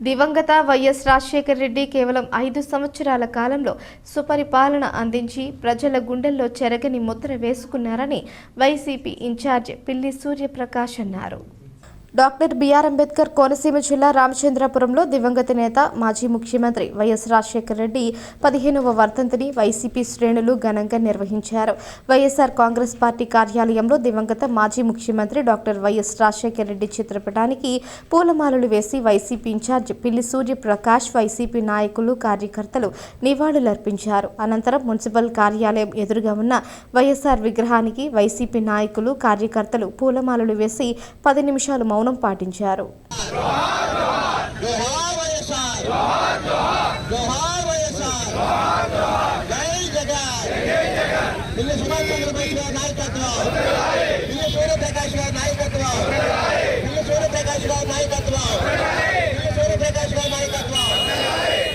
దివంగత వైఎస్ రాజశేఖర రెడ్డి కేవలం ఐదు సంవత్సరాల కాలంలో సుపరిపాలన అందించి ప్రజల గుండెల్లో చెరగని ముద్ర వేసుకున్నారని వైసీపీ ఇన్ఛార్జ్ పిల్లి సూర్యప్రకాష్ అన్నారు. డాక్టర్ బిఆర్ అంబేద్కర్ కోనసీమ జిల్లా రామచంద్రపురంలో దివంగత నేత మాజీ ముఖ్యమంత్రి వైఎస్ రాజశేఖర రెడ్డి పదిహేనవ వర్ధంతిని వైసీపీ శ్రేణులు ఘనంగా నిర్వహించారు. వైఎస్ఆర్ కాంగ్రెస్ పార్టీ కార్యాలయంలో దివంగత మాజీ ముఖ్యమంత్రి డాక్టర్ వైఎస్ రాజశేఖర రెడ్డి చిత్రపటానికి పూలమాలలు వేసి వైసీపీ ఇన్ఛార్జ్ పిల్లి సూర్యప్రకాష్ వైసీపీ నాయకులు కార్యకర్తలు నివాళులర్పించారు. అనంతరం మున్సిపల్ కార్యాలయం ఎదురుగా ఉన్న వైఎస్ఆర్ విగ్రహానికి వైసీపీ నాయకులు కార్యకర్తలు పూలమాలలు వేసి పది నిమిషాలు మౌనం పాటించారు.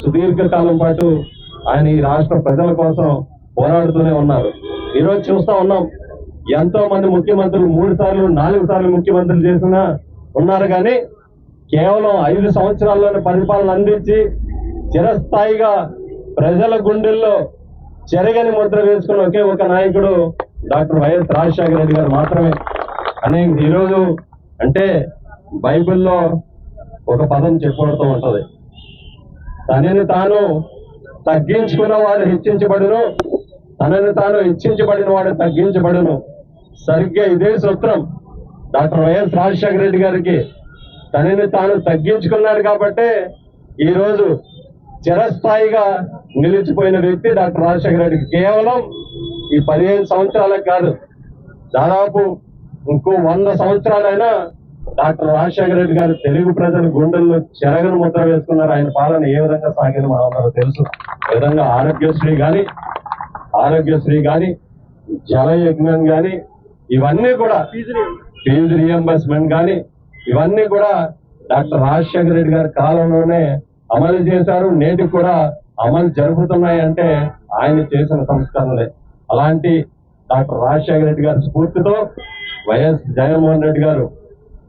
సుదీర్ఘకాలం పాటు ఆయన ఈ రాష్ట్ర ప్రజల కోసం పోరాడుతూనే ఉన్నారు. ఈరోజు చూస్తా ఉన్నాం. ఎంతో మంది ముఖ్యమంత్రులు మూడు సార్లు నాలుగు సార్లు ముఖ్యమంత్రులు చేసినా ఉన్నారు కానీ కేవలం ఐదు సంవత్సరాల్లోనే పరిపాలన అందించి చిరస్థాయిగా ప్రజల గుండెల్లో చెరగని ముద్ర వేసుకున్న ఒకే ఒక నాయకుడు డాక్టర్ వైఎస్ రాజశేఖర రెడ్డి గారు మాత్రమే. అనే ఈరోజు అంటే బైబిల్లో ఒక పదం చెప్పబడుతూ ఉంటుంది. తనని తాను తగ్గించుకున్న వాడు హెచ్చించబడును తనని తాను హెచ్చించబడిన వాడు తగ్గించబడును. సరిగ్గా ఇదే సూత్రం. డాక్టర్ వైఎస్ రాజశేఖర రెడ్డి గారికి తనని తాను తగ్గించుకున్నాడు కాబట్టే ఈ రోజు చిరస్థాయిగా నిలిచిపోయిన వ్యక్తి డాక్టర్ రాజశేఖర రెడ్డి కేవలం ఈ పదిహేను సంవత్సరాలకు కాదు. దాదాపు ఇంకో వంద సంవత్సరాలైనా డాక్టర్ రాజశేఖర రెడ్డి గారు తెలుగు ప్రజల గుండెల్లో చెరగను ముద్ర వేసుకున్నారు. ఆయన పాలన ఏ విధంగా సాగింది మనందరూ తెలుసు. ఈ విధంగా ఆరోగ్యశ్రీ కానీ ఆరోగ్యశ్రీ కానీ జల యజ్ఞం ఇవన్నీ కూడా ఫీజు రియంబర్స్మెంట్ కానీ ఇవన్నీ కూడా డాక్టర్ రాజశేఖర రెడ్డి గారి కాలంలోనే అమలు చేశారు. నేటికి కూడా అమలు జరుగుతున్నాయి అంటే ఆయన చేసిన సంస్కరణలే. అలాంటి డాక్టర్ రాజశేఖర రెడ్డి గారి స్ఫూర్తితో వైఎస్ జగన్మోహన్ రెడ్డి గారు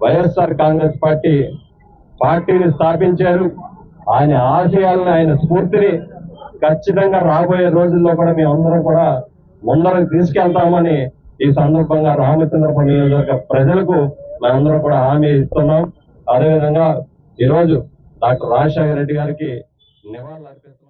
వైఎస్ఆర్ కాంగ్రెస్ పార్టీ పార్టీని స్థాపించారు. ఆయన ఆశయాలను ఆయన స్ఫూర్తిని ఖచ్చితంగా రాబోయే రోజుల్లో కూడా మేమందరం కూడా ముందరకు తీసుకెళ్తామని ఈ సందర్భంగా రామచంద్రపురం నియోజకవర్గ ప్రజలకు మేమందరం కూడా హామీ ఇస్తున్నాం. అదేవిధంగా ఈరోజు డాక్టర్ రాజశేఖర రెడ్డి గారికి నివాళులు అర్పిస్తున్నాం.